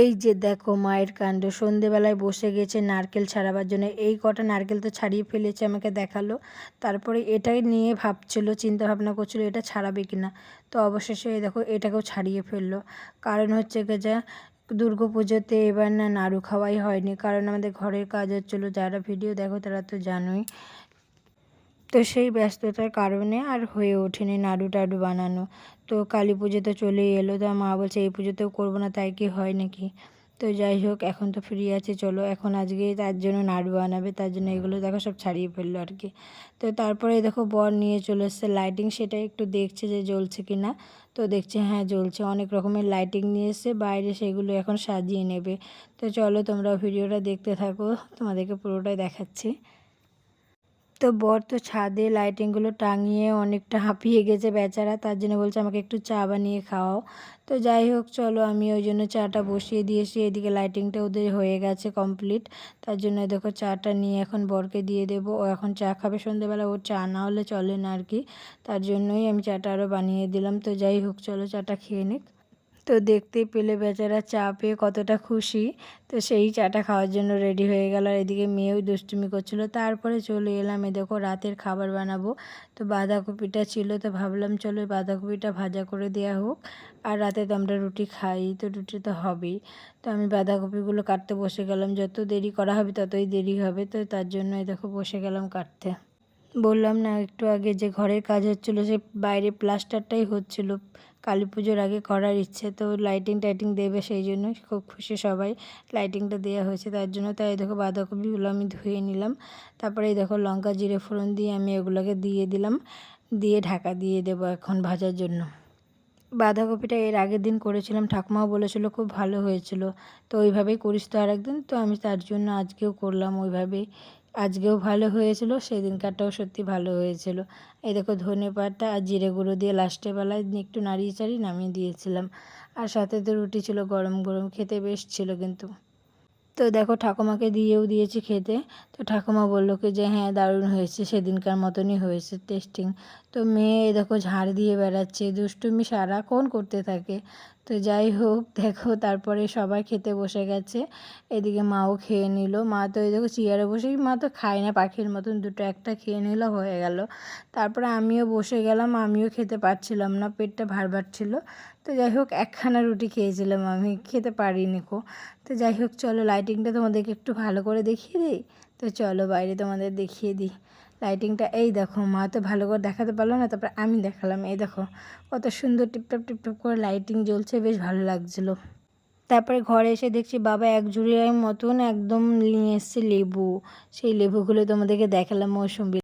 এই যে দেখো মায়ের কাণ্ড, সন্ধেবেলায় বসে গেছে নারকেল ছাড়াবার জন্য। এই কটা নারকেল তো ছাড়িয়ে ফেলেছে আমাকে দেখাল। তারপরে এটাই নিয়ে ভাবছিল চিন্তা ভাবনা করছিল এটা ছাড়াবে কি না তো অবশেষে এই দেখো এটাকেও ছাড়িয়ে ফেলল। কারণ হচ্ছে যা দুর্গা পুজোতে এবার না নাড়ু খাওয়াই হয়নি। কারণ আমাদের ঘরের কাজ হচ্ছিল, যারা ভিডিও দেখো তারা তো জানোই তো সেই ব্যস্ততার কারণে আর হয়ে ওঠেনি নাড়ু টাড়ু বানানো। তো কালী পুজো তো চলেই এলো। তো মা বলছে, এই পুজোতেও করব না, তাই কি হয় নাকি? তো যাই হোক, এখন তো ফ্রি আছে, চলো। এখন আজকে তার জন্য নাড়ু বানাবে, তার জন্য এগুলো দেখো সব ছাড়িয়ে ফেলল আর কি। তো তারপরে দেখো বর নিয়ে চলে এসছে লাইটিং সেটা একটু দেখছে যে জ্বলছে কি না। তো দেখছে হ্যাঁ জ্বলছে। অনেক রকমের লাইটিং নিয়ে এসছে, বাইরে সেগুলো এখন সাজিয়ে নেবে। তো চলো তোমরা ভিডিওটা দেখতে থাকো। তোমাদেরকে পুরোটাই দেখাচ্ছি। তো বর তো ছাদে লাইটিংগুলো টাঙিয়ে অনেকটা হাঁপিয়ে গেছে বেচারা, তার জন্য বলছে আমাকে একটু চা বানিয়ে খাওয়াও। তো যাই হোক, চলো আমি ওই জন্য চাটা বসিয়ে দিয়েছি, এদিকে লাইটিংটা ওদের হয়ে গেছে কমপ্লিট তার জন্য দেখো চাটা নিয়ে এখন বরকে দিয়ে দেবো, ও এখন চা খাবে সন্ধ্যেবেলা ওর চা না হলে চলে না আর কি। তার জন্যই আমি চাটা আরও বানিয়ে দিলাম। তো যাই হোক, চলো চাটা খেয়ে নিক। তো দেখতে পেলে বেচারা চা পেয়ে কতটা খুশি। তো সেই চাটা খাওয়ার জন্য রেডি হয়ে গেল। আর এদিকে মেয়েও দুষ্টুমি করছিল। তারপরে চলে এলাম এ দেখো, রাতের খাবার বানাবো। তো বাঁধাকপিটা ছিল, তো ভাবলাম চলো বাঁধাকপিটা ভাজা করে দেওয়া হোক। আর রাতে তো আমরা রুটি খাই, তো রুটি তো হবেই। তো আমি বাঁধাকপিগুলো কাটতে বসে গেলাম। যত দেরি করা হবে ততই দেরি হবে। তো তার জন্য দেখো বসে গেলাম কাটতে। বললাম না, একটু আগে যে ঘরের কাজ হচ্ছিল, সে বাইরে প্লাস্টারটাই হচ্ছিল। কালী পুজোর আগে করার ইচ্ছে, তো লাইটিং টাইটিং দেবে সেই জন্য খুব খুশি সবাই। লাইটিংটা দেওয়া হয়েছে, তার জন্য তাই দেখো বাঁধাকপিগুলো আমি ধুয়ে নিলাম। তারপরে এই দেখো লঙ্কা, জিরে, ফোড়ন দিয়ে আমি এগুলোকে দিয়ে দিলাম। দিয়ে ঢাকা দিয়ে দেবো এখন ভাজার জন্য। বাঁধাকপিটা এর আগের দিন করেছিলাম, ঠাকুমাও বলেছিল খুব ভালো হয়েছিল। তো ওইভাবেই করিস তো আর একদিন তো আমি তার জন্য আজকেও করলাম ওইভাবেই। আজকেও ভালো হয়েছিল, সেদিনকারটাও সত্যি ভালো হয়েছিল। এই দেখো ধনে পাতা আর জিরে গুঁড়ো দিয়ে লাস্টের বেলায় একটু নাড়িয়ে চাড়িয়ে নামিয়ে দিয়েছিলাম। আর সাথে তো রুটি ছিল, গরম গরম খেতে বেশ ছিল কিন্তু। তো দেখো ঠাকুমাকে দিয়েও দিয়েছি খেতে। তো ঠাকুমা বলল কি যে হ্যাঁ দারুণ হয়েছে, সেদিনকার মতনই হয়েছে টেস্টিং তো মেয়ে দেখো ঝাড় দিয়ে বেড়াচ্ছে, দুষ্টুমি সারাক্ষণ করতে থাকে। তো যাই হোক, দেখো তারপরে সবাই খেতে বসে গেছে। এদিকে মাও খেয়ে নিল। মা তো এই দেখো চেয়ারে বসেই মা তো খায় না, পাখির মতন দুটো একটা খেয়ে নিল, হয়ে গেল। তারপরে আমিও বসে গেলাম, আমিও খেতে পারছিলাম না, পেটটা ভার ছিল। তো যাই হোক, একখানা রুটি খেয়েছিলাম আমি, খেতে পারিনি কো। তো যাই হোক, চলো লাইটিংটা তোমাদেরকে একটু ভালো করে দেখিয়ে দিই। তো চলো বাইরে তোমাদের দেখিয়ে দিই। লাইটিংটা এই দেখো মা, তো ভালো করে দেখাতে পারল না, তারপর আমি দেখালাম, এই দেখো। কত সুন্দর টিপটপ টিপটপ করে লাইটিং জ্বলছে, বেশ ভালো লাগছিল। তারপরে ঘরে এসে দেখছি বাবা এক ঝুড়ির মতন একদম নিয়ে এসছে লেবু। সেই লেবুগুলো তোমাদেরকে দেখালাম মৌসুম্বি